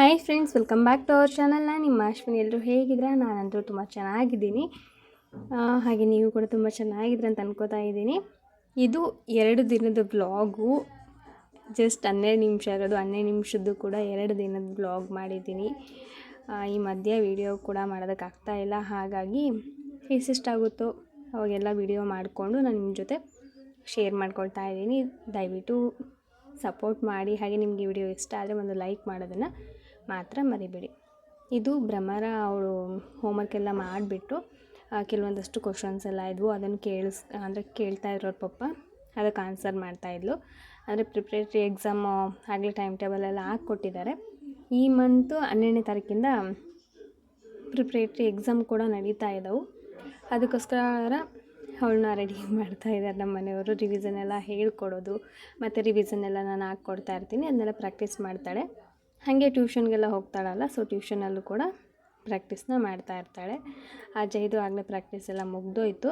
Hi friends welcome back to our channel ನಾನು ನಿಮ್ಮ ಅಶ್ವಿನಿ. ಎಲ್ಲರೂ ಹೇಗಿದ್ರೆ ನಾನಂತೂ ತುಂಬ ಚೆನ್ನಾಗಿದ್ದೀನಿ. ಹಾಗೆ ನೀವು ಕೂಡ ತುಂಬ ಚೆನ್ನಾಗಿದ್ರೆ ಅಂತ ಅನ್ಕೋತಾ ಇದ್ದೀನಿ. ಇದು ಎರಡು ದಿನದ ಬ್ಲಾಗು ಜಸ್ಟ್ ಹನ್ನೆರಡು ನಿಮಿಷ ಇರೋದು ಹನ್ನೆರಡು ನಿಮಿಷದ್ದು ಕೂಡ ಎರಡು ದಿನದ ಬ್ಲಾಗ್ ಮಾಡಿದ್ದೀನಿ. ಈ ಮಧ್ಯೆ ವಿಡಿಯೋ ಕೂಡ ಮಾಡೋದಕ್ಕಾಗ್ತಾ ಇಲ್ಲ. ಹಾಗಾಗಿ ಎಷ್ಟೆಷ್ಟಾಗುತ್ತೋ ಅವಾಗೆಲ್ಲ ವಿಡಿಯೋ ಮಾಡಿಕೊಂಡು ನಾನು ನಿಮ್ಮ ಜೊತೆ ಶೇರ್ ಮಾಡ್ಕೊಳ್ತಾ ಇದ್ದೀನಿ. ದಯವಿಟ್ಟು ಸಪೋರ್ಟ್ ಮಾಡಿ. ಹಾಗೆ ನಿಮಗೆ ವಿಡಿಯೋ ಇಷ್ಟ ಆದರೆ ಒಂದು ಲೈಕ್ ಮಾಡೋದನ್ನು. ಮಾತ್ರ ಮರಿಬೇಡಿ. ಇದು ಭ್ರಮರ ಅವಳು ಹೋಮ್ವರ್ಕ್ ಎಲ್ಲ ಮಾಡಿಬಿಟ್ಟು ಕೆಲವೊಂದಷ್ಟು ಕ್ವಶನ್ಸ್ ಎಲ್ಲ ಇದ್ವು, ಅದನ್ನು ಕೇಳಿಸ್, ಅಂದರೆ ಕೇಳ್ತಾ ಇರೋರು ಪಪ್ಪ ಅದಕ್ಕೆ ಆನ್ಸರ್ ಮಾಡ್ತಾಯಿದ್ಲು ಅಂದರೆ ಪ್ರಿಪ್ರೇಟ್ರಿ ಎಕ್ಸಾಮು ಆಗಲೇ ಟೈಮ್ ಟೇಬಲ್ ಎಲ್ಲ ಹಾಕ್ಕೊಟ್ಟಿದ್ದಾರೆ. ಈ ಮಂತು ಹನ್ನೆರಡನೇ ತಾರೀಕಿಂದ ಪ್ರಿಪ್ರೇಟ್ರಿ ಎಕ್ಸಾಮ್ ಕೂಡ ನಡೀತಾ ಇದ್ದವು ಅದಕ್ಕೋಸ್ಕರ ಅವಳನ್ನ ರೆಡಿ ಮಾಡ್ತಾ ಇದ್ದಾರೆ ನಮ್ಮ ಮನೆಯವರು ರಿವಿಸನ್ ಎಲ್ಲ ಹೇಳ್ಕೊಡೋದು, ಮತ್ತು ರಿವಿಸನ್ ಎಲ್ಲ ನಾನು ಹಾಕ್ಕೊಡ್ತಾ ಇರ್ತೀನಿ, ಅದನ್ನೆಲ್ಲ ಪ್ರಾಕ್ಟೀಸ್ ಮಾಡ್ತಾಳೆ. ಹಾಗೆ ಟ್ಯೂಷನ್ಗೆಲ್ಲ ಹೋಗ್ತಾಳಲ್ಲ ಸೊ ಟ್ಯೂಷನಲ್ಲೂ ಕೂಡ ಪ್ರಾಕ್ಟೀಸ್ನ ಮಾಡ್ತಾ ಇರ್ತಾಳೆ. ಆ ಜೈದು ಆಗಲೇ ಪ್ರಾಕ್ಟೀಸ್ ಎಲ್ಲ ಮುಗ್ದೋಯ್ತು.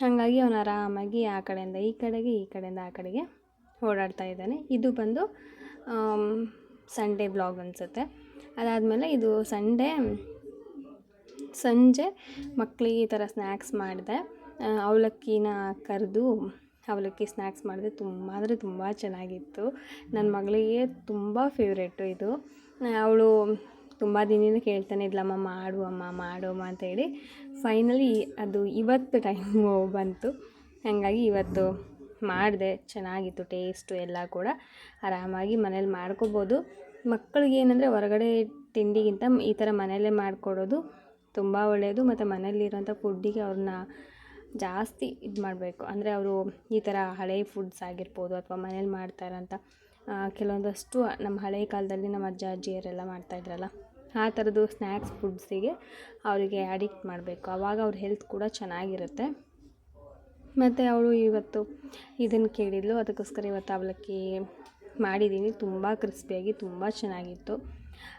ಹಾಗಾಗಿ ಅವನು ಆರಾಮಾಗಿ ಆ ಕಡೆಯಿಂದ ಈ ಕಡೆಗೆ, ಈ ಕಡೆಯಿಂದ ಆ ಕಡೆಗೆ ಓಡಾಡ್ತಾ ಇದ್ದಾನೆ. ಇದು ಬಂದು ಸಂಡೇ ಬ್ಲಾಗ್ ಅನಿಸುತ್ತೆ. ಅದಾದಮೇಲೆ ಇದು ಸಂಡೇ ಸಂಜೆ ಮಕ್ಕಳಿಗೆ ಈ ಥರ ಸ್ನ್ಯಾಕ್ಸ್ ಮಾಡಿದೆ. ಅವಲಕ್ಕಿನ ಕರೆದು ಅವಲಕ್ಕಿ ಸ್ನ್ಯಾಕ್ಸ್ ಮಾಡಿದೆ ತುಂಬ, ಅಂದರೆ ತುಂಬ ಚೆನ್ನಾಗಿತ್ತು. ನನ್ನ ಮಗಳಿಗೆ ತುಂಬ ಫೇವ್ರೇಟು ಇದು. ಅವಳು ತುಂಬ ದಿನದಿಂದ ಕೇಳ್ತಾನೆ ಇದ್ಲಮ್ಮ ಮಾಡು ಅಮ್ಮ ಮಾಡು ಅಮ್ಮ ಅಂತೇಳಿ ಫೈನಲಿ ಅದು ಇವತ್ತು ಟೈಮು ಬಂತು. ಹಾಗಾಗಿ ಇವತ್ತು ಮಾಡಿದೆ, ಚೆನ್ನಾಗಿತ್ತು ಟೇಸ್ಟು ಎಲ್ಲ ಕೂಡ. ಆರಾಮಾಗಿ ಮನೇಲಿ ಮಾಡ್ಕೋಬೋದು. ಮಕ್ಕಳಿಗೆ ಏನಂದರೆ ಹೊರಗಡೆ ತಿಂಡಿಗಿಂತ ಈ ಥರ ಮನೆಯಲ್ಲೇ ಮಾಡಿಕೊಡೋದು ತುಂಬ ಒಳ್ಳೆಯದು. ಮತ್ತು ಮನೆಯಲ್ಲಿರೋಂಥ ಫುಡ್ಡಿಗೆ ಅವ್ರನ್ನ ಜಾಸ್ತಿ ಇದು ಮಾಡಬೇಕು. ಅಂದರೆ ಅವರು ಈ ಥರ ಹಳೆ ಫುಡ್ಸ್ ಆಗಿರ್ಬೋದು ಅಥವಾ ಮನೇಲಿ ಮಾಡ್ತಾ ಇರೋಂಥ ಆ, ಕೆಲವೊಂದಷ್ಟು ನಮ್ಮ ಹಳೆಯ ಕಾಲದಲ್ಲಿ ನಮ್ಮ ಅಜ್ಜ ಅಜ್ಜಿಯರೆಲ್ಲ ಮಾಡ್ತಾಯಿದ್ರಲ್ಲ ಆ ಥರದ್ದು ಸ್ನ್ಯಾಕ್ಸ್ ಫುಡ್ಸಿಗೆ ಅವರಿಗೆ ಅಡಿಕ್ಟ್ ಮಾಡಬೇಕು. ಆವಾಗ ಅವ್ರ ಹೆಲ್ತ್ ಕೂಡ ಚೆನ್ನಾಗಿರುತ್ತೆ. ಮತ್ತು ಅವಳು ಇವತ್ತು ಇದನ್ನು ಕೇಳಿದ್ಲು. ಅದಕ್ಕೋಸ್ಕರ ಇವತ್ತು ಅವಲಕ್ಕಿ ಮಾಡಿದ್ದೀನಿ ತುಂಬ ಕ್ರಿಸ್ಪಿಯಾಗಿ ತುಂಬ ಚೆನ್ನಾಗಿತ್ತು.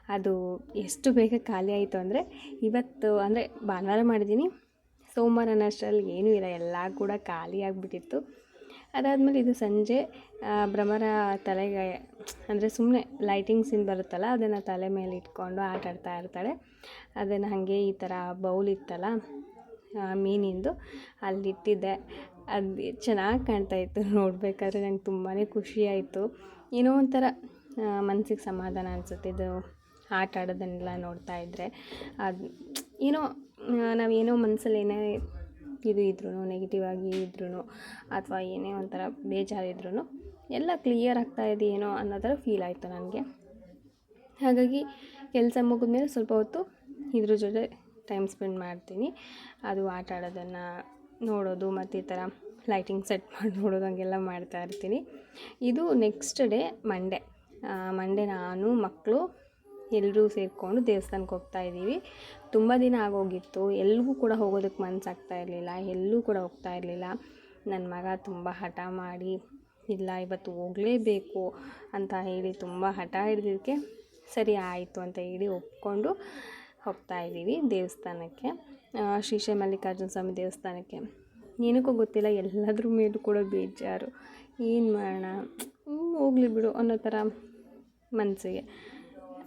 ಅದು ಎಷ್ಟು ಬೇಗ ಖಾಲಿ ಆಯಿತು ಅಂದರೆ ಇವತ್ತು ಅಂದರೆ ಭಾನುವಾರ ಮಾಡಿದ್ದೀನಿ ಸೋಮವಾರ ಅಷ್ಟರಲ್ಲಿ ಏನೂ ಇಲ್ಲ, ಎಲ್ಲ ಕೂಡ ಖಾಲಿ ಆಗಿಬಿಟ್ಟಿತ್ತು. ಅದಾದಮೇಲೆ ಇದು ಸಂಜೆ ಭ್ರಮರ ತಲೆಗೆ, ಅಂದರೆ ಸುಮ್ಮನೆ ಲೈಟಿಂಗ್ಸಿಂದ ಬರುತ್ತಲ್ಲ, ಅದನ್ನು ತಲೆ ಮೇಲೆ ಇಟ್ಕೊಂಡು ಆಟ ಆಡ್ತಾ ಇರ್ತಾಳೆ. ಅದನ್ನು ಹಾಗೆ ಈ ಥರ ಬೌಲ್ ಇತ್ತಲ್ಲ ಮೀನಿಂದು, ಅಲ್ಲಿಟ್ಟಿದ್ದೆ. ಅದು ಚೆನ್ನಾಗಿ ಕಾಣ್ತಾ ಇತ್ತು ನೋಡಬೇಕಾದ್ರೆ, ನಂಗೆ ತುಂಬಾ ಖುಷಿ ಆಯಿತು. ಏನೋ ಒಂಥರ ಮನಸ್ಸಿಗೆ ಸಮಾಧಾನ ಅನಿಸುತ್ತೆ, ಇದು ಆಟ ಆಡೋದನ್ನೆಲ್ಲ ನೋಡ್ತಾ ಇದ್ದರೆ ಅದು, ಏನೋ ನಾವೇನೋ ಮನಸ್ಸಲ್ಲಿ ಏನೇ ಇದು ಇದ್ರೂ ನೆಗೆಟಿವ್ ಆಗಿ ಇದ್ರೂ ಅಥವಾ ಏನೇ ಒಂಥರ ಬೇಜಾರಿದ್ರೂ ಎಲ್ಲ ಕ್ಲಿಯರ್ ಆಗ್ತಾ ಏನೋ ಅನ್ನೋ ಥರ ಫೀಲ್ ಆಯಿತು ನನಗೆ. ಹಾಗಾಗಿ ಕೆಲಸ ಮುಗಿದ್ಮೇಲೆ ಸ್ವಲ್ಪ ಹೊತ್ತು ಇದ್ರ ಜೊತೆ ಟೈಮ್ ಸ್ಪೆಂಡ್ ಮಾಡ್ತೀನಿ. ಅದು ಆಟ ಆಡೋದನ್ನು ನೋಡೋದು ಮತ್ತು ಈ ಥರ ಲೈಟಿಂಗ್ ಸೆಟ್ ಮಾಡಿ ನೋಡೋದು ಹಂಗೆಲ್ಲ ಮಾಡ್ತಾ ಇರ್ತೀನಿ. ಇದು ನೆಕ್ಸ್ಟ್ ಡೇ ಮಂಡೇ ಮಂಡೇ ನಾನು ಮಕ್ಕಳು ಎಲ್ಲರೂ ಸೇರಿಕೊಂಡು ದೇವಸ್ಥಾನಕ್ಕೆ ಹೋಗ್ತಾ ಇದ್ದೀವಿ. ತುಂಬ ದಿನ ಆಗೋಗಿತ್ತು. ಎಲ್ಲಿಗೂ ಕೂಡ ಹೋಗೋದಕ್ಕೆ ಮನಸ್ಸಾಗ್ತಾ ಇರಲಿಲ್ಲ. ಎಲ್ಲೂ ಕೂಡ ಹೋಗ್ತಾ ಇರಲಿಲ್ಲ. ನನ್ನ ಮಗ ತುಂಬ ಹಠ ಮಾಡಿ, ಇಲ್ಲ, ಇವತ್ತು ಹೋಗಲೇಬೇಕು ಅಂತ ಹೇಳಿ ತುಂಬ ಹಠ ಹಿಡಿದಿದ್ದಕ್ಕೆ ಸರಿ ಆಯಿತು ಅಂತ ಹೇಳಿ ಒಪ್ಕೊಂಡು ಹೋಗ್ತಾ ಇದ್ದೀವಿ ದೇವಸ್ಥಾನಕ್ಕೆ. ಶ್ರೀಶೈ ಮಲ್ಲಿಕಾರ್ಜುನ ಸ್ವಾಮಿ ದೇವಸ್ಥಾನಕ್ಕೆ. ಏನಕ್ಕೂ ಗೊತ್ತಿಲ್ಲ, ಎಲ್ಲದ್ರ ಮೇಲೂ ಕೂಡ ಬೇಜಾರು. ಏನು ಮಾಡೋಣ? ಹೋಗ್ಲಿ ಬಿಡು ಅನ್ನೋ ಥರ ಮನಸ್ಸಿಗೆ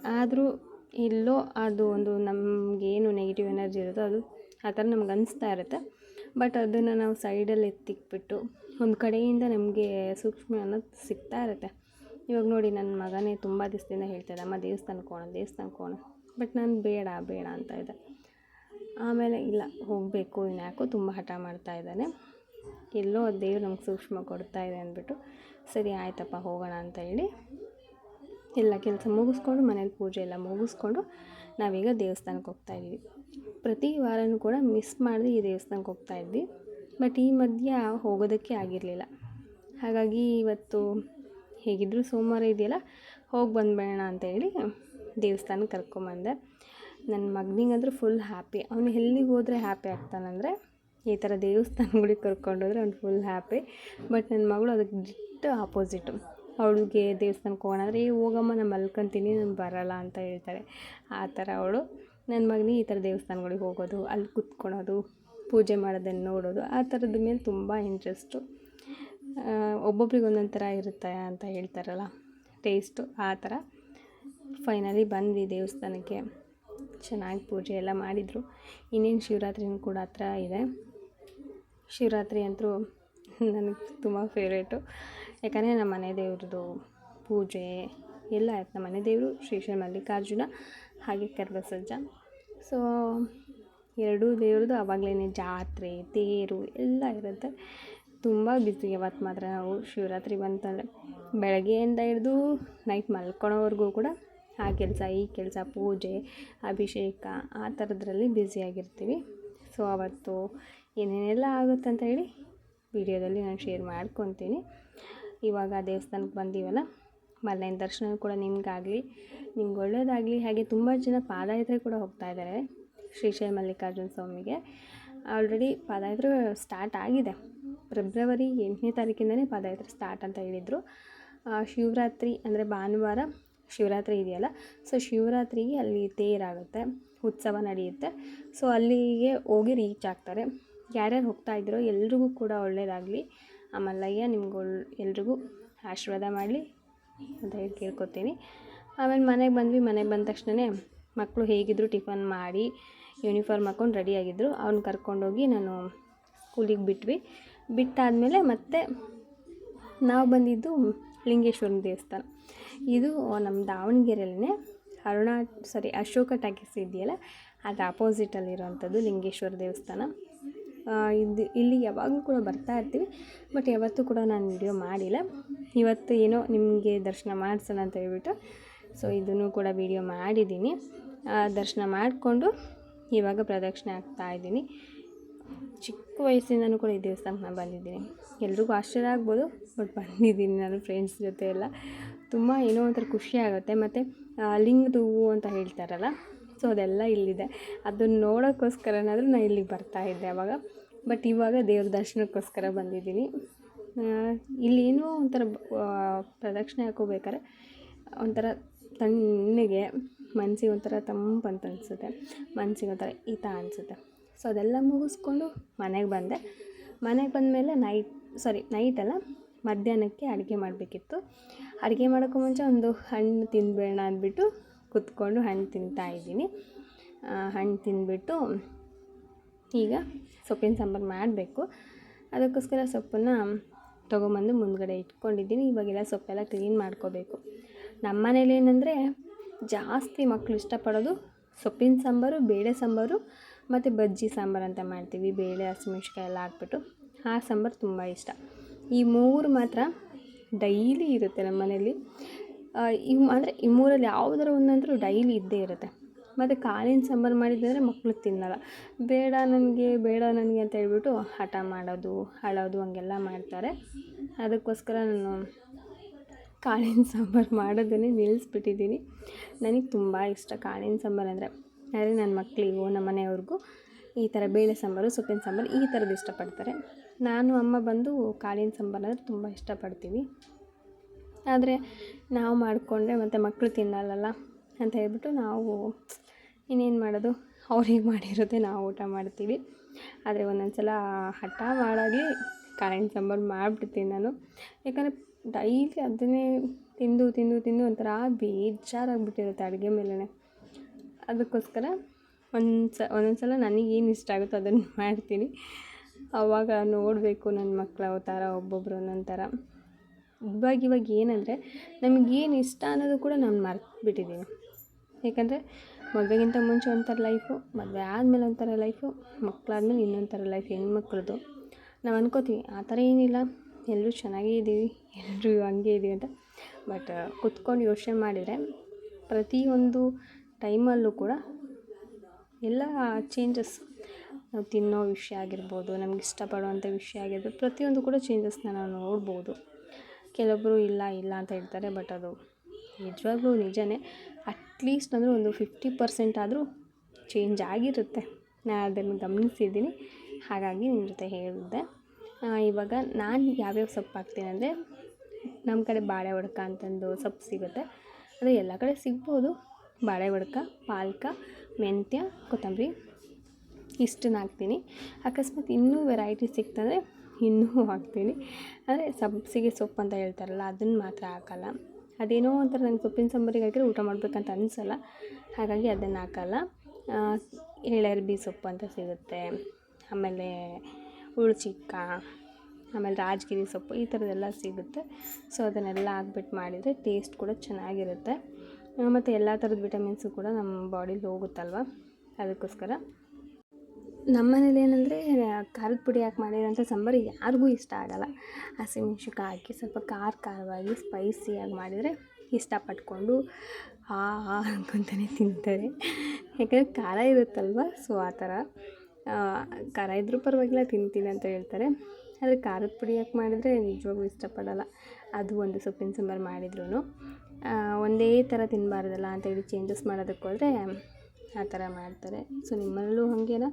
ಆದರೂ ಇಲ್ಲೋ ಅದು ಒಂದು ನಮಗೇನು ನೆಗೆಟಿವ್ ಎನರ್ಜಿ ಇರುತ್ತೋ ಅದು ಆ ಥರ ನಮ್ಗೆ ಅನಿಸ್ತಾ ಇರುತ್ತೆ. ಬಟ್ ಅದನ್ನು ನಾವು ಸೈಡಲ್ಲಿ ಎತ್ತಿಕ್ಬಿಟ್ಟು ಒಂದು ಕಡೆಯಿಂದ ನಮಗೆ ಸೂಕ್ಷ್ಮ ಅನ್ನೋದು ಸಿಗ್ತಾ ಇರುತ್ತೆ. ಇವಾಗ ನೋಡಿ ನನ್ನ ಮಗನೇ ತುಂಬ ದಿವಸದಿಂದ ಹೇಳ್ತಾಯಿದ್ದೆ ಅಮ್ಮ ದೇವಸ್ಥಾನಕ್ಕೆ ಹೋಗೋಣ, ದೇವಸ್ಥಾನಕ್ಕೆ ಬಟ್ ನಾನು ಬೇಡ ಬೇಡ ಅಂತ ಇದ್ದೆ. ಆಮೇಲೆ ಇಲ್ಲ, ಹೋಗಬೇಕು ಇನ್ಯಾಕೋ ತುಂಬ ಹಠ ಮಾಡ್ತಾ ಇದ್ದಾನೆ. ಎಲ್ಲೋ ದೇವ್ರು ನಮ್ಗೆ ಸೂಕ್ಷ್ಮ ಕೊಡ್ತಾ ಇದೆ ಅಂದ್ಬಿಟ್ಟು, ಸರಿ, ಆಯ್ತಪ್ಪ, ಹೋಗೋಣ ಅಂತ ಹೇಳಿ ಎಲ್ಲ ಕೆಲಸ ಮುಗಿಸ್ಕೊಂಡು ಮನೇಲಿ ಪೂಜೆ ಎಲ್ಲ ಮುಗಿಸ್ಕೊಂಡು ನಾವೀಗ ದೇವಸ್ಥಾನಕ್ಕೆ ಹೋಗ್ತಾ ಇದ್ವಿ ಪ್ರತಿ ವಾರನೂ ಕೂಡ ಮಿಸ್ ಮಾಡದೆ ಈ ದೇವಸ್ಥಾನಕ್ಕೆ ಹೋಗ್ತಾ ಇದ್ವಿ. ಬಟ್ ಈ ಮಧ್ಯ ಹೋಗೋದಕ್ಕೆ ಆಗಿರಲಿಲ್ಲ. ಹಾಗಾಗಿ ಇವತ್ತು ಹೇಗಿದ್ದರೂ ಸೋಮವಾರ ಇದೆಯಲ್ಲ, ಹೋಗಿ ಬಂದ್ಬೇಡ ಅಂತ ಹೇಳಿ ದೇವಸ್ಥಾನಕ್ಕೆ ಕರ್ಕೊಂಬಂದೆ ನನ್ನ ಮಗನಿಗಂದ್ರೆ ಫುಲ್ ಹ್ಯಾಪಿ ಅವನು ಎಲ್ಲಿಗೆ ಹೋದರೆ ಹ್ಯಾಪಿ ಆಗ್ತಾನಂದರೆ ಈ ಥರ ದೇವಸ್ಥಾನಗಳಿಗೆ ಕರ್ಕೊಂಡೋದ್ರೆ ಅವ್ನು ಫುಲ್ ಹ್ಯಾಪಿ ಬಟ್ ನನ್ನ ಮಗಳು ಅದಕ್ಕೆ ಜಿಟ್ಟು ಆಪೋಸಿಟು ಅವಳಿಗೆ ದೇವಸ್ಥಾನಕ್ಕೆ ಹೋಗೋಣ ಅಂದರೆ, ಏ, ಹೋಗಮ್ಮ, ನಾನು ಮಲ್ಕೊಂತೀನಿ, ನಾನು ಬರಲ್ಲ ಅಂತ ಹೇಳ್ತಾರೆ. ಆ ಥರ ಅವಳು ನನ್ನ ಮಗನಿಗೆ ಈ ಥರ ದೇವಸ್ಥಾನಗಳಿಗೆ ಹೋಗೋದು, ಅಲ್ಲಿ ಕುತ್ಕೊಳೋದು, ಪೂಜೆ ಮಾಡೋದನ್ನು ನೋಡೋದು, ಆ ಥರದ ಮೇಲೆ ತುಂಬ ಇಂಟ್ರೆಸ್ಟು ಒಬ್ಬೊಬ್ರಿಗೆ ಒಂದೊಂದು ಥರ ಇರುತ್ತೆ ಅಂತ ಹೇಳ್ತಾರಲ್ಲ ಟೇಸ್ಟು ಆ ಥರ. ಫೈನಲಿ ಬಂದ್ವಿ ದೇವಸ್ಥಾನಕ್ಕೆ. ಚೆನ್ನಾಗಿ ಪೂಜೆ ಎಲ್ಲ ಮಾಡಿದರು. ಇನ್ನೇನು ಶಿವರಾತ್ರಿನೂ ಕೂಡ ಹತ್ರ ಇದೆ. ಶಿವರಾತ್ರಿ ಅಂತೂ ನನಗೆ ತುಂಬ ಫೇವ್ರೇಟು ಯಾಕಂದರೆ ನಮ್ಮ ಮನೆ ದೇವ್ರದ್ದು ಪೂಜೆ ಎಲ್ಲ ಆಯ್ತು. ನಮ್ಮ ಮನೆ ದೇವರು ಶ್ರೀ ಮಲ್ಲಿಕಾರ್ಜುನ ಹಾಗೆ ಕರ್ಬಸಜ್ಜ ಸೊ ಎರಡೂ ದೇವ್ರದ್ದು ಆವಾಗಲೇ ಜಾತ್ರೆ, ತೇರು ಎಲ್ಲ ಇರುತ್ತೆ. ತುಂಬ ಬ್ಯುಸಿ ಅವತ್ತು ಮಾತ್ರ ನಾವು ಶಿವರಾತ್ರಿ ಬಂತಂದರೆ. ಬೆಳಗ್ಗೆಯಿಂದ ಹಿಡಿದು ನೈಟ್ ಮಲ್ಕೊಳೋವರೆಗೂ ಕೂಡ ಆ ಕೆಲಸ, ಈ ಕೆಲಸ, ಪೂಜೆ, ಅಭಿಷೇಕ ಆ ಥರದ್ರಲ್ಲಿ ಬ್ಯುಸಿಯಾಗಿರ್ತೀವಿ ಸೊ ಅವತ್ತು ಏನೇನೆಲ್ಲ ಆಗುತ್ತೆ ಅಂತ ಹೇಳಿ ವಿಡಿಯೋದಲ್ಲಿ ನಾನು ಶೇರ್ ಮಾಡ್ಕೊತೀನಿ. ಇವಾಗ ದೇವಸ್ಥಾನಕ್ಕೆ ಬಂದೀವಲ್ಲ, ಮಲ್ಲೇನ ದರ್ಶನ ಕೂಡ ನಿಮಗಾಗಲಿ, ನಿಮ್ಗೆ ಒಳ್ಳೆಯದಾಗಲಿ ಹಾಗೆ ತುಂಬ ಜನ ಪಾದಯಾತ್ರೆ ಕೂಡ ಹೋಗ್ತಾ ಇದ್ದಾರೆ ಶ್ರೀಶೈ ಮಲ್ಲಿಕಾರ್ಜುನ ಸ್ವಾಮಿಗೆ. ಆಲ್ರೆಡಿ ಪಾದಯಾತ್ರೆ ಸ್ಟಾರ್ಟ್ ಆಗಿದೆ. ಫೆಬ್ರವರಿ ಎಂಟನೇ ತಾರೀಕಿಂದನೇ ಪಾದಯಾತ್ರೆ ಸ್ಟಾರ್ಟ್ ಅಂತ ಹೇಳಿದರು. ಶಿವರಾತ್ರಿ ಅಂದರೆ ಭಾನುವಾರ ಶಿವರಾತ್ರಿ ಇದೆಯಲ್ಲ ಸೊ ಶಿವರಾತ್ರಿಗೆ ಅಲ್ಲಿ ತೇರಾಗುತ್ತೆ, ಉತ್ಸವ ನಡೆಯುತ್ತೆ. ಸೊ ಅಲ್ಲಿಗೆ ಹೋಗಿ ರೀಚ್ ಆಗ್ತಾರೆ. ಯಾರ್ಯಾರು ಹೋಗ್ತಾ ಇದ್ರೋ ಎಲ್ರಿಗೂ ಕೂಡ ಒಳ್ಳೆಯದಾಗಲಿ ಆ ಮಲ್ಲಯ್ಯ ನಿಮ್ಗೊಳ್ ಎಲ್ರಿಗೂ ಆಶೀರ್ವಾದ ಮಾಡಲಿ ಅಂತ ಹೇಳಿ ಕೇಳ್ಕೊತೀನಿ. ಆಮೇಲೆ ಮನೆಗೆ ಬಂದ್ವಿ. ಮನೆಗೆ ಬಂದ ತಕ್ಷಣವೇ ಮಕ್ಕಳು ಹೇಗಿದ್ದರು ಟಿಫನ್ ಮಾಡಿ ಯೂನಿಫಾರ್ಮ್ ಹಾಕ್ಕೊಂಡು ರೆಡಿಯಾಗಿದ್ದರು ಅವ್ನ ಕರ್ಕೊಂಡೋಗಿ ನಾನು ಸ್ಕೂಲಿಗೆ ಬಿಟ್ವಿ. ಬಿಟ್ಟಾದಮೇಲೆ ಮತ್ತೆ ನಾವು ಬಂದಿದ್ದು ಲಿಂಗೇಶ್ವರನ ದೇವಸ್ಥಾನ. ಇದು ನಮ್ಮ ದಾವಣಗೆರೆಯಲ್ಲೇ ಅರುಣಾ, ಸಾರಿ ಅಶೋಕ ಟಾಕೀಸ್ ಇದೆಯಲ್ಲ, ಅದು ಅಪೋಸಿಟಲ್ಲಿರೋವಂಥದ್ದು ಲಿಂಗೇಶ್ವರ ದೇವಸ್ಥಾನ. ಇದು ಇಲ್ಲಿ ಯಾವಾಗಲೂ ಕೂಡ ಬರ್ತಾ ಇರ್ತೀವಿ. ಬಟ್ ಯಾವತ್ತೂ ಕೂಡ ನಾನು ವಿಡಿಯೋ ಮಾಡಿಲ್ಲ. ಇವತ್ತು ಏನೋ ನಿಮಗೆ ದರ್ಶನ ಮಾಡಿಸೋಣ ಅಂತ ಹೇಳ್ಬಿಟ್ಟು. ಸೊ ಇದನ್ನು ಕೂಡ ವಿಡಿಯೋ ಮಾಡಿದ್ದೀನಿ. ದರ್ಶನ ಮಾಡಿಕೊಂಡು ಇವಾಗ ಪ್ರದಕ್ಷಿಣೆ ಆಗ್ತಾ ಇದ್ದೀನಿ. ಚಿಕ್ಕ ವಯಸ್ಸಿಂದನೂ ಕೂಡ ಈ ದೇವಸ್ಥಾನಕ್ಕೆ ನಾನು ಬಂದಿದ್ದೀನಿ. ಎಲ್ರಿಗೂ ಆಶ್ಚರ್ಯ ಆಗ್ಬೋದು, ಬಟ್ ಬಂದಿದ್ದೀನಿ ನಾನು ಫ್ರೆಂಡ್ಸ್ ಜೊತೆ ಎಲ್ಲ. ತುಂಬ ಏನೋ ಒಂಥರ ಖುಷಿ ಆಗುತ್ತೆ. ಮತ್ತು ಲಿಂಗದ ಹೂವು ಅಂತ ಹೇಳ್ತಾರಲ್ಲ ಸೊ ಅದೆಲ್ಲ ಇಲ್ಲಿದೆ. ಅದನ್ನ ನೋಡೋಕ್ಕೋಸ್ಕರನಾದರೂ ನಾನು ಇಲ್ಲಿಗೆ ಬರ್ತಾ ಇದ್ದೆ ಅವಾಗ. ಬಟ್ ಇವಾಗ ದೇವ್ರ ದರ್ಶನಕ್ಕೋಸ್ಕರ ಬಂದಿದ್ದೀನಿ. ಇಲ್ಲಿ ಏನೋ ಒಂಥರ ಪ್ರದಕ್ಷಿಣೆ ಹಾಕೋಬೇಕಾರೆ ಒಂಥರ ತಣ್ಣಗೆ ಮನಸ್ಸಿಗೆ ಒಂಥರ ತಂಪು ಅಂತ ಅನಿಸುತ್ತೆ. ಮನಸ್ಸಿಗೆ ಒಂಥರ ಹಿತ ಅನಿಸುತ್ತೆ. ಸೊ ಅದೆಲ್ಲ ಮುಗಿಸ್ಕೊಂಡು ಮನೆಗೆ ಬಂದೆ. ಮನೆಗೆ ಬಂದಮೇಲೆ ನೈಟ್ ಸಾರಿ ನೈಟಲ್ಲ ಮಧ್ಯಾಹ್ನಕ್ಕೆ ಅಡುಗೆ ಮಾಡಬೇಕಿತ್ತು. ಅಡುಗೆ ಮಾಡೋಕ್ಕೂ ಮುಂಚೆ ಒಂದು ಹಣ್ಣು ತಿನ್ಬೇಡ ಅಂದ್ಬಿಟ್ಟು ಕುತ್ಕೊಂಡು ಹಣ್ಣು ತಿಂತಾ ಇದ್ದೀನಿ. ಹಣ್ಣು ತಿಂದ್ಬಿಟ್ಟು ಈಗ ಸೊಪ್ಪಿನ ಸಾಂಬಾರು ಮಾಡಬೇಕು. ಅದಕ್ಕೋಸ್ಕರ ಸೊಪ್ಪನ್ನು ತೊಗೊಂಬಂದು ಮುಂದ್ಗಡೆ ಇಟ್ಕೊಂಡಿದ್ದೀನಿ. ಇವಾಗೆಲ್ಲ ಸೊಪ್ಪೆಲ್ಲ ಕ್ಲೀನ್ ಮಾಡ್ಕೋಬೇಕು. ನಮ್ಮ ಮನೇಲಿ ಏನಂದರೆ ಜಾಸ್ತಿ ಮಕ್ಕಳು ಇಷ್ಟಪಡೋದು ಸೊಪ್ಪಿನ ಸಾಂಬಾರು, ಬೇಳೆ ಸಾಂಬಾರು ಮತ್ತು ಬಜ್ಜಿ ಸಾಂಬಾರು ಅಂತ ಮಾಡ್ತೀವಿ. ಬೇಳೆ ಹಸಿಮೆಣ್ಸಿಕಾಯಿ ಎಲ್ಲ ಹಾಕ್ಬಿಟ್ಟು ಆ ಸಾಂಬಾರು ತುಂಬ ಇಷ್ಟ. ಈ ಮೂರು ಮಾತ್ರ ಡೈಲಿ ಇರುತ್ತೆ ನಮ್ಮ ಮನೇಲಿ. ಇವು ಅಂದರೆ ಈ ಮೂರಲ್ಲಿ ಯಾವುದರ ಒಂದಂತರೂ ಡೈಲಿ ಇದ್ದೇ ಇರುತ್ತೆ. ಮತ್ತು ಕಾಳಿನ ಸಾಂಬಾರು ಮಾಡಿದ್ದಂದರೆ ಮಕ್ಕಳು ತಿನ್ನಲ್ಲ. ಬೇಡ ನನಗೆ ಬೇಡ ನನಗೆ ಅಂತ ಹೇಳ್ಬಿಟ್ಟು ಹಠ ಮಾಡೋದು, ಅಳೋದು ಹಂಗೆಲ್ಲ ಮಾಡ್ತಾರೆ. ಅದಕ್ಕೋಸ್ಕರ ನಾನು ಕಾಳಿನ ಸಾಂಬಾರು ಮಾಡೋದನ್ನೇ ನಿಲ್ಲಿಸ್ಬಿಟ್ಟಿದ್ದೀನಿ. ನನಗೆ ತುಂಬ ಇಷ್ಟ ಕಾಳಿನ ಸಾಂಬಾರು ಅಂದರೆ. ಆದರೆ ನನ್ನ ಮಕ್ಕಳಿಗೂ ನಮ್ಮ ಮನೆಯವ್ರಿಗೂ ಈ ಥರ ಬೇಳೆ ಸಾಂಬಾರು, ಸೊಪ್ಪಿನ ಸಾಂಬಾರು ಈ ಥರದ್ದು ಇಷ್ಟಪಡ್ತಾರೆ. ನಾನು ಅಮ್ಮ ಬಂದು ಕಾಳಿನ ಸಾಂಬಾರು ಅಂದರೆ ತುಂಬ ಇಷ್ಟಪಡ್ತೀವಿ. ಆದರೆ ನಾವು ಮಾಡಿಕೊಂಡ್ರೆ ಮತ್ತು ಮಕ್ಕಳು ತಿನ್ನಲ್ಲಲ್ಲ ಅಂತ ಹೇಳ್ಬಿಟ್ಟು ನಾವು ಇನ್ನೇನು ಮಾಡೋದು? ಅವ್ರಿಗೆ ಮಾಡಿರೋದೇ ನಾವು ಊಟ ಮಾಡ್ತೀವಿ. ಆದರೆ ಒಂದೊಂದು ಸಲ ಹಠ ಮಾಡಾಗಲಿ ಕರೆಂಟ್ ಸಾಂಬಾರು ಮಾಡಿಬಿಡ್ತೀನಿ ನಾನು. ಯಾಕಂದರೆ ಡೈಲಿ ಅದನ್ನೇ ತಿಂದು ತಿಂದು ತಿಂದು ಒಂಥರ ಬೇಜಾರಾಗ್ಬಿಟ್ಟಿರುತ್ತೆ ಅಡುಗೆ ಮೇಲೇ ಅದಕ್ಕೋಸ್ಕರ ಒಂದು ಸ ಒಂದೊಂದು ಸಲ ನನಗೇನು ಇಷ್ಟ ಆಗುತ್ತೋ ಅದನ್ನು ಮಾಡ್ತೀನಿ. ಆವಾಗ ನೋಡಬೇಕು ನನ್ನ ಮಕ್ಕಳು ಥರ ಒಬ್ಬೊಬ್ಬರು ಒಂದೊಂದು ಥರ. ಇವಾಗ ಇವಾಗ ಏನಂದರೆ ನಮಗೇನು ಇಷ್ಟ ಅನ್ನೋದು ಕೂಡ ನಾನು ಮರ್ತುಬಿಟ್ಟಿದ್ದೀನಿ. ಯಾಕಂದರೆ ಮದುವೆಗಿಂತ ಮುಂಚೆ ಒಂಥರ ಲೈಫು ಮದುವೆ ಆದಮೇಲೆ ಒಂಥರ ಲೈಫು ಮಕ್ಕಳಾದ್ಮೇಲೆ ಇನ್ನೊಂದು ಥರ ಲೈಫ್ ಹೆಣ್ಮಕ್ಳದ್ದು. ನಾವು ಅನ್ಕೋತೀವಿ, ಆ ಥರ ಏನಿಲ್ಲ, ಎಲ್ಲರೂ ಚೆನ್ನಾಗೇ ಇದ್ದೀವಿ, ಎಲ್ಲರೂ ಹಂಗೆ ಇದ್ದೀವಿ ಅಂತ. ಬಟ್ ಕುತ್ಕೊಂಡು ಯೋಚನೆ ಮಾಡಿದರೆ ಪ್ರತಿಯೊಂದು ಟೈಮಲ್ಲೂ ಕೂಡ ಎಲ್ಲ ಚೇಂಜಸ್ ನಾವು ತಿನ್ನೋ ವಿಷಯ ಆಗಿರ್ಬೋದು, ನಮ್ಗೆ ಇಷ್ಟಪಡುವಂಥ ವಿಷಯ ಆಗಿರ್ಬೋದು, ಪ್ರತಿಯೊಂದು ಕೂಡ ಚೇಂಜಸ್ನ ನಾವು ನೋಡ್ಬೋದು. ಕೆಲವೊಬ್ಬರು ಇಲ್ಲ ಇಲ್ಲ ಅಂತ ಹೇಳ್ತಾರೆ ಬಟ್ ಅದು ನಿಜವಾಗ್ಲೂ ನಿಜನೇ. ಅಟ್ಲೀಸ್ಟ್ ಅಂದರೆ ಒಂದು ಫಿಫ್ಟಿ ಪರ್ಸೆಂಟ್ ಆದರೂ ಚೇಂಜ್ ಆಗಿರುತ್ತೆ. ನಾನು ಅದನ್ನು ಗಮನಿಸಿದ್ದೀನಿ. ಹಾಗಾಗಿ ನಿಮ್ಮ ಜೊತೆ ಹೇಳಿದ್ದೆ. ಆ, ಇವಾಗ ನಾನು ಯಾವ್ಯಾವ ಸೊಪ್ಪು ಹಾಕ್ತೀನಿ ಅಂದರೆ ನಮ್ಮ ಕಡೆ ಬಾಳೆ ಹೊಡ್ಕ ಅಂತಂದು ಸೊಪ್ಪು ಸಿಗುತ್ತೆ. ಅದು ಎಲ್ಲ ಕಡೆ ಸಿಗ್ಬೋದು. ಬಾಳೆ ಒಡ್ಕ ಪಾಲಕ ಮೆಂತ್ಯ ಕೊತ್ತಂಬರಿ ಇಷ್ಟನ್ನ ಹಾಕ್ತೀನಿ. ಅಕಸ್ಮಾತ್ ಇನ್ನೂ ವೆರೈಟಿ ಸಿಕ್ತಂದರೆ ಇನ್ನೂ ಹಾಕ್ತೀನಿ. ಅಂದರೆ ಸಬ್ಸಿಗೆ ಸೊಪ್ಪು ಅಂತ ಹೇಳ್ತಾರಲ್ಲ, ಅದನ್ನು ಮಾತ್ರ ಹಾಕಲ್ಲ. ಅದೇನೋ ಒಂಥರ ನಂಗೆ ಸೊಪ್ಪಿನ ಸಾಂಬಾರಿಗೆ ಹಾಕಿದ್ರೆ ಊಟ ಮಾಡಬೇಕಂತ ಅನಿಸಲ್ಲ. ಹಾಗಾಗಿ ಅದನ್ನು ಹಾಕಲ್ಲ. ಎಳರ್ಬಿ ಸೊಪ್ಪು ಅಂತ ಸಿಗುತ್ತೆ. ಆಮೇಲೆ ಉಳ್ಚಿಕ್ಕ ಆಮೇಲೆ ರಾಜಗಿರಿ ಸೊಪ್ಪು ಈ ಥರದ್ದೆಲ್ಲ ಸಿಗುತ್ತೆ. ಸೊ, ಅದನ್ನೆಲ್ಲ ಹಾಕ್ಬಿಟ್ಟು ಮಾಡಿದರೆ ಟೇಸ್ಟ್ ಕೂಡ ಚೆನ್ನಾಗಿರುತ್ತೆ. ಮತ್ತು ಎಲ್ಲ ಥರದ ವಿಟಮಿನ್ಸು ಕೂಡ ನಮ್ಮ ಬಾಡಿಲಿ ಹೋಗುತ್ತಲ್ವ? ಅದಕ್ಕೋಸ್ಕರ ನಮ್ಮ ಮನೇಲಿ ಏನಂದರೆ, ಖಾರದ ಪುಡಿ ಹಾಕಿ ಮಾಡಿರೋಂಥ ಸಾಂಬಾರು ಯಾರಿಗೂ ಇಷ್ಟ ಆಗಲ್ಲ. ಹಸಿಮೆಣ್ಸಿನ್ಕಾಯಿ ಹಾಕಿ ಸ್ವಲ್ಪ ಖಾರ ಖಾರವಾಗಿ ಸ್ಪೈಸಿಯಾಗಿ ಮಾಡಿದರೆ ಇಷ್ಟಪಟ್ಕೊಂಡು ಆ ಆ ಅನ್ಕೊತಾನೆ ತಿಂತಾರೆ. ಯಾಕಂದರೆ ಖಾರ ಇರುತ್ತಲ್ವ? ಸೊ ಆ ಥರ. ಖಾರ ಇದ್ರೂ ಪರವಾಗಿಲ್ಲ, ತಿಂತೀನಿ ಅಂತ ಹೇಳ್ತಾರೆ. ಆದರೆ ಖಾರದ ಪುಡಿ ಹಾಕಿ ಮಾಡಿದರೆ ನಿಜವಾಗ್ಲೂ ಇಷ್ಟಪಡಲ್ಲ. ಅದು ಒಂದು ಸೊಪ್ಪಿನ ಸಾಂಬಾರು ಮಾಡಿದ್ರು ಒಂದೇ ಥರ ತಿನ್ನಬಾರ್ದಲ್ಲ ಅಂತೇಳಿ ಚೇಂಜಸ್ ಮಾಡೋದಕ್ಕೆ ಹೋದರೆ ಆ ಥರ ಮಾಡ್ತಾರೆ. ಸೊ ನಿಮ್ಮಲ್ಲೂ ಹಾಗೇನಾ?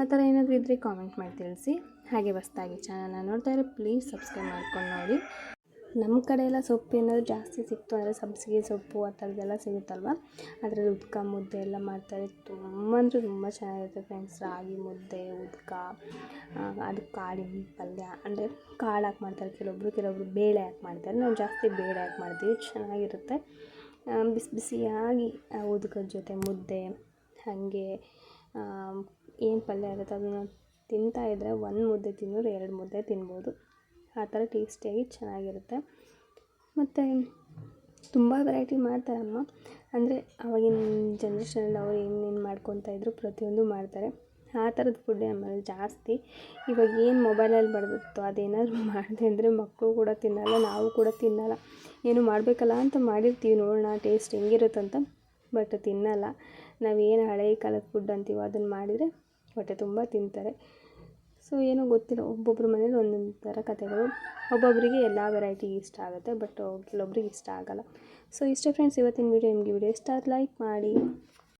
ಆ ಥರ ಏನಾದರೂ ಇದ್ದರೆ ಕಾಮೆಂಟ್ ಮಾಡಿ ತಿಳಿಸಿ. ಹಾಗೆ ಹೊಸ್ದಾಗಿ ಚಾನಲ್ನ ನೋಡ್ತಾ ಇದ್ರೆ ಪ್ಲೀಸ್ ಸಬ್ಸ್ಕ್ರೈಬ್ ಮಾಡ್ಕೊಂಡು ನೋಡಿ. ನಮ್ಮ ಕಡೆ ಎಲ್ಲ ಸೊಪ್ಪು ಏನಾದರೂ ಜಾಸ್ತಿ ಸಿಕ್ತು ಅಂದರೆ ಸಬ್ಸಿಗೆ ಸೊಪ್ಪು ಆ ಥರದ್ದೆಲ್ಲ ಸಿಗುತ್ತಲ್ವ? ಅದರಲ್ಲಿ ಉದ್ಕ, ಮುದ್ದೆ ಎಲ್ಲ ಮಾಡ್ತಾರೆ. ತುಂಬ ಅಂದರೆ ತುಂಬ ಚೆನ್ನಾಗಿರುತ್ತೆ ಫ್ರೆಂಡ್ಸ್ ರಾಗಿ, ಮುದ್ದೆ, ಉದ್ಕ ಅದು ಕಾಳಿನ ಪಲ್ಯ. ಅಂದರೆ ಕಾಳು ಹಾಕಿ ಮಾಡ್ತಾರೆ. ಕೆಲವೊಬ್ರು ಕೆಲವೊಬ್ರು ಬೇಳೆ ಹಾಕಿ ಮಾಡ್ತಾರೆ. ನಾವು ಜಾಸ್ತಿ ಬೇಳೆ ಹಾಕಿ ಮಾಡ್ತೀವಿ. ಚೆನ್ನಾಗಿರುತ್ತೆ. ಬಿಸಿ, ಬಿಸಿಯಾಗಿ ಉದ್ಕದ ಜೊತೆ ಮುದ್ದೆ ಹಾಗೆ ಏನು ಪಲ್ಯ ಇರುತ್ತೆ ಅದನ್ನು ತಿಂತಾ ಇದ್ದರೆ ಒಂದು ಮುದ್ದೆ ತಿಂದರೆ ಎರಡು ಮುದ್ದೆ ತಿನ್ಬೋದು. ಆ ಥರ ಟೇಸ್ಟಿಯಾಗಿ ಚೆನ್ನಾಗಿರುತ್ತೆ. ಮತ್ತು ತುಂಬ ವೆರೈಟಿ ಮಾಡ್ತಾರಮ್ಮ. ಅಂದರೆ ಅವಾಗಿನ ಜನ್ರೇಷನಲ್ಲಿ ಅವ್ರು ಏನೇನು ಮಾಡ್ಕೊತಾ ಇದ್ರು ಪ್ರತಿಯೊಂದು ಮಾಡ್ತಾರೆ. ಆ ಥರದ ಫುಡ್ಡೇ ನಮ್ಮಲ್ಲಿ ಜಾಸ್ತಿ. ಇವಾಗ ಏನು ಮೊಬೈಲಲ್ಲಿ ಬರ್ದಿತ್ತು ಅದೇನಾದರೂ ಮಾಡಿದೆ ಅಂದರೆ ಮಕ್ಕಳು ಕೂಡ ತಿನ್ನಲ್ಲ, ನಾವು ಕೂಡ ತಿನ್ನಲ್ಲ. ಏನು ಮಾಡಬೇಕಲ್ಲ ಅಂತ ಮಾಡಿರ್ತೀವಿ ನೋಡೋಣ ಟೇಸ್ಟ್ ಹೆಂಗಿರುತ್ತಂತ ಬಟ್ ತಿನ್ನಲ್ಲ. ನಾವೇನು ಹಳೆ ಕಾಲದ ಫುಡ್ ಅಂತೀವೋ ಅದನ್ನು ಮಾಡಿದರೆ ಹೊಟ್ಟೆ ತುಂಬ ತಿಂತಾರೆ. ಸೊ ಏನೋ ಗೊತ್ತಿಲ್ಲ ಒಬ್ಬೊಬ್ಬರ ಮನೇಲಿ ಒಂದೊಂದು ಥರ ಕಥೆಗಳು. ಒಬ್ಬೊಬ್ಬರಿಗೆ ಎಲ್ಲ ವೆರೈಟಿ ಇಷ್ಟ ಆಗುತ್ತೆ ಬಟ್ ಕೆಲವೊಬ್ರಿಗೆ ಇಷ್ಟ ಆಗೋಲ್ಲ. ಸೊ ಇಷ್ಟೇ ಫ್ರೆಂಡ್ಸ್ ಇವತ್ತಿನ ವೀಡಿಯೋ ನಿಮಗೆ ವಿಡಿಯೋ ಇಷ್ಟ ಲೈಕ್ ಮಾಡಿ.